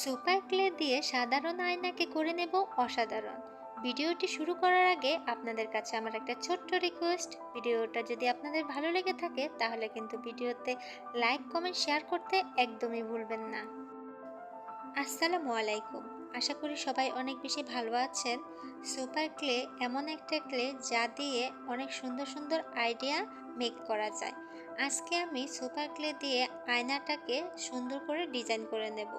Super clay দিয়ে সাধারণ আয়নাকে করে নেব অসাধারণ। ভিডিওটি শুরু করার আগে আপনাদের কাছে আমার একটা ছোট্ট রিকোয়েস্ট ভিডিওটা যদি আপনাদের ভালো লেগে থাকে, তাহলে কিন্তু ভিডিওতে লাইক কমেন্ট শেয়ার করতে একদমই ভুলবেন না। আসসালামু আলাইকুম। আশা করি সবাই অনেক বেশি ভালো আছেন। সুপার ক্লে এমন একটা ক্লে যা দিয়ে অনেক সুন্দর সুন্দর আইডিয়া মেক করা যায়। আজকে আমি সুপার ক্লে দিয়ে আয়নাটাকে সুন্দর করে ডিজাইন করে নেব।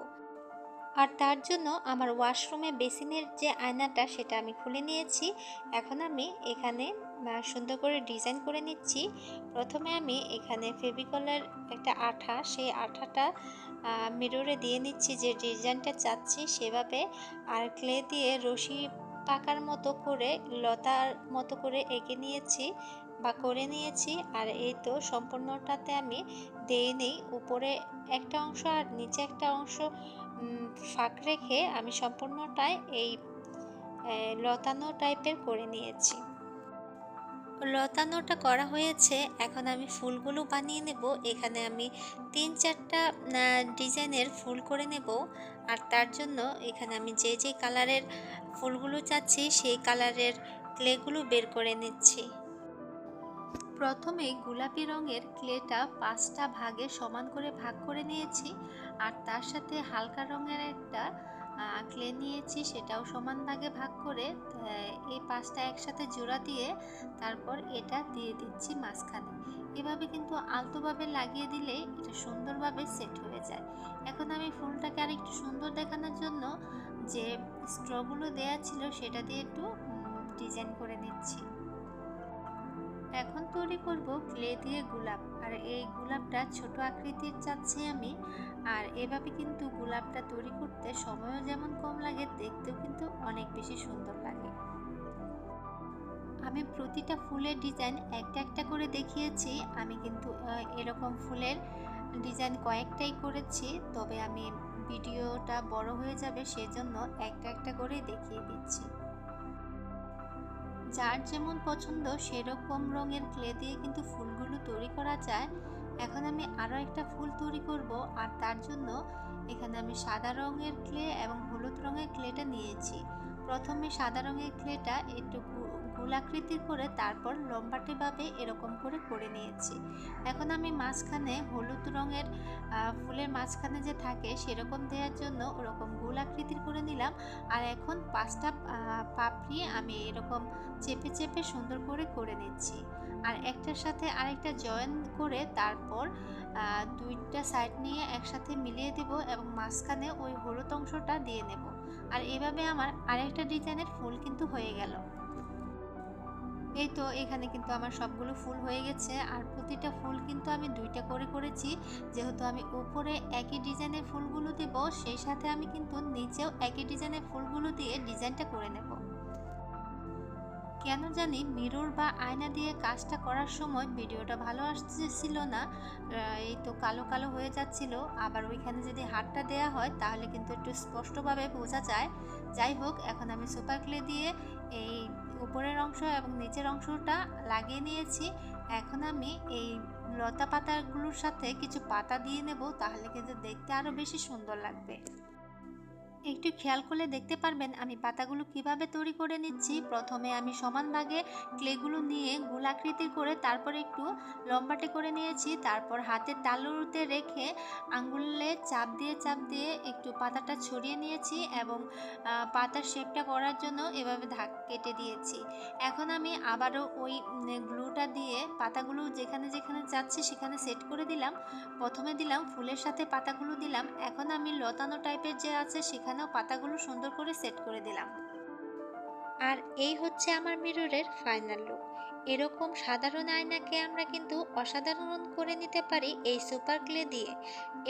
আর তার জন্য আমার ওয়াশরুমে বেসিনের যে আয়নাটা সেটা আমি খুলে নিয়েছি। এখন আমি এখানে সুন্দর করে ডিজাইন করে নিচ্ছি। প্রথমে আমি এখানে ফেভিকলের একটা আঠা, সেই আঠাটা মিররে দিয়ে নিচ্ছি যে ডিজাইনটা চাচ্ছি সেভাবে। আর ক্লে দিয়ে রশি পাকার মতো করে, লতার মতো করে এঁকে নিয়েছি বা করে নিয়েছি। আর এই তো সম্পূর্ণটাতে আমি দিয়ে নিই উপরে একটা অংশ আর নিচে একটা অংশ ফাঁক রেখে আমি সম্পূর্ণটাই এই লতানো টাইপের করে নিয়েছি। লতানোটা করা হয়েছে, এখন আমি ফুলগুলো বানিয়ে নেব। এখানে আমি তিন চারটা ডিজাইনের ফুল করে নেব। আর তার জন্য এখানে আমি যে যে কালারের ফুলগুলো চাচ্ছি, সেই কালারের ক্লেগুলো বের করে নিচ্ছি। প্রথমে গোলাপি রঙের ক্লেটা পাঁচটা ভাগে সমান করে ভাগ করে নিয়েছি, আর তার সাথে হালকা রঙের একটা ক্লে নিয়েছি, সেটাও সমান ভাগে ভাগ করে এই পাঁচটা একসাথে জোড়া দিয়ে তারপর এটা দিয়ে দিচ্ছি মাঝখানে। এভাবে কিন্তু আলতোভাবে লাগিয়ে দিলে এটা সুন্দরভাবে সেট হয়ে যায়। এখন আমি ফুলটাকে আর একটু সুন্দর দেখানোর জন্য যে স্ট্রগুলো দেয়া ছিল সেটা দিয়ে একটু ডিজাইন করে নিচ্ছি। এখন তৈরি করব ক্লে দিয়ে গোলাপ। আর এই গোলাপটা ছোট আকৃতির চাচ্ছি আমি। আর এভাবে কিন্তু গোলাপটা তৈরি করতে সময়ও যেমন কম লাগে, দেখতেও কিন্তু অনেক বেশি সুন্দর লাগে। আমি প্রতিটা ফুলের ডিজাইন একটা একটা করে দেখিয়েছি। আমি কিন্তু এরকম ফুলের ডিজাইন কয়েকটাই করেছি। তবে আমি ভিডিওটা বড় হয়ে যাবে সেজন্য একটা একটা করে দেখিয়ে দিচ্ছি। যার যেমন পছন্দ, সেরকম রঙের ক্লে দিয়ে কিন্তু ফুলগুলো তৈরি করা যায়। এখন আমি আরও একটা ফুল তৈরি করব আর তার জন্য এখানে আমি সাদা রঙের ক্লে এবং হলুদ রঙের ক্লেটা নিয়েছি। প্রথমে সাদা রঙের ক্লেটা একটু গু- গোলাকৃতির করে তারপর লম্বাটেভাবে এরকম করে করে নিয়েছি। এখন আমি মাঝখানে হলুদ রঙের ফুলের মাঝখানে যে থাকে সেরকম দেওয়ার জন্য ওরকম গোলাকৃতির করে নিলাম। আর এখন পাঁচটা পাপড়ি আমি এরকম চেপে চেপে সুন্দর করে করে নিচ্ছি। আর একটার সাথে আরেকটা জয়েন করে তারপর দুইটা সাইড নিয়ে একসাথে মিলিয়ে দেব এবং মাঝখানে ওই হলুদ অংশটা দিয়ে নেব। আর এভাবে আমার আরেকটা ডিজাইনের ফুল কিন্তু হয়ে গেল। এই তো এখানে কিন্তু আমার সবগুলো ফুল হয়ে গেছে। আর প্রতিটা ফুল কিন্তু আমি দুইটা করে করেছি। যেহেতু আমি উপরে একই ডিজাইনের ফুলগুলো দেব, সেই সাথে আমি কিন্তু নিচেও একই ডিজাইনের ফুলগুলো দিয়ে ডিজাইনটা করে নেব। কেন জানি মিরর বা আয়না দিয়ে কাজটা করার সময় ভিডিওটা ভালো আসছিল না। এই তো কালো কালো হয়ে যাচ্ছিল। আবার ওইখানে যদি হাতটা দেয়া হয়, তাহলে কিন্তু একটু স্পষ্টভাবে বোঝা যায়। যাই হোক, এখন আমি সুপার ক্লে দিয়ে এই উপরের অংশ এবং নিচের অংশটা লাগিয়ে নিয়েছি। এখন আমি এই লতা পাতাগুলোর সাথে কিছু পাতা দিয়ে নেব, তাহলে কিন্তু দেখতে আরও বেশি সুন্দর লাগবে। একটু খেয়াল করলে দেখতে পারবেন আমি পাতাগুলো কীভাবে তৈরি করে নিচ্ছি। প্রথমে আমি সমান ভাগে ক্লেগুলো নিয়ে গোলাকৃতি করে তারপর একটু লম্বাটে করে নিয়েছি। তারপর হাতের তালুতে রেখে আঙ্গুলে চাপ দিয়ে চাপ দিয়ে একটু পাতাটা ছড়িয়ে নিয়েছি এবং পাতার শেপটা করার জন্য এভাবে ধাক কেটে দিয়েছি। এখন আমি আবারও ওই গ্লুটা দিয়ে পাতাগুলো যেখানে যেখানে যাচ্ছে সেখানে সেট করে দিলাম। প্রথমে দিলাম ফুলের সাথে পাতাগুলো দিলাম। এখন আমি লতানো টাইপের যে আছে সেখানেও পাতাগুলো সুন্দর করে সেট করে দিলাম। আর এই হচ্ছে আমার মিররের ফাইনাল লুক। এরকম সাধারণ আয়নাকে আমরা কিন্তু অসাধারণ করে নিতে পারি এই সুপার ক্লে দিয়ে।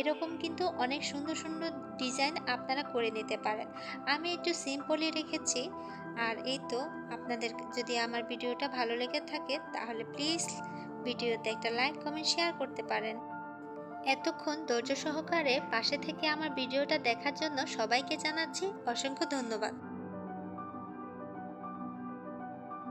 এরকম কিন্তু অনেক সুন্দর সুন্দর ডিজাইন আপনারা করে নিতে পারেন। আমি একটু সিম্পলি রেখেছি। আর এই তো আপনাদের যদি আমার ভিডিওটা ভালো লেগে থাকে, তাহলে প্লিজ ভিডিওতে একটা লাইক, কমেন্ট, শেয়ার করতে পারেন। এতক্ষণ ধৈর্য সহকারে পাশে থেকে আমার ভিডিওটা দেখার জন্য সবাইকে জানাচ্ছি অসংখ্য ধন্যবাদ।